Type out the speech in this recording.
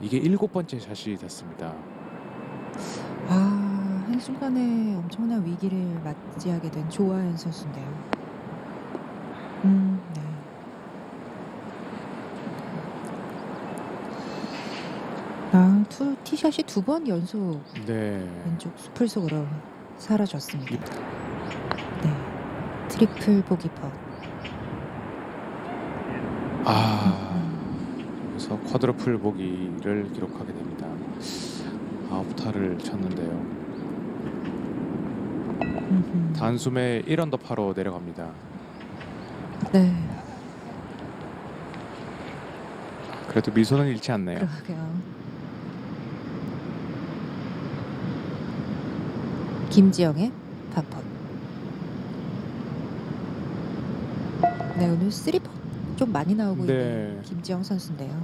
이게 일곱 번째 샷이 됐습니다. 아, 한순간에 엄청난 위기를 맞이하게 된 조하연 선수인데요. 음, 네. 아, 투, 티샷이 두 번 연속 네. 왼쪽 수풀 속으로 사라졌습니다. 네, 트리플 보기 펀. 아, 음, 그래서 쿼드러플 보기를 기록하게 됩니다. 아홉 타를 쳤는데요. 단숨에 1언더파로 내려갑니다. 네, 그래도 미소는 잃지 않네요. 그러게요. 김지영의 파펀. 네, 오늘 쓰리펀 좀 많이 나오고 네. 있는 김지영 선수인데요.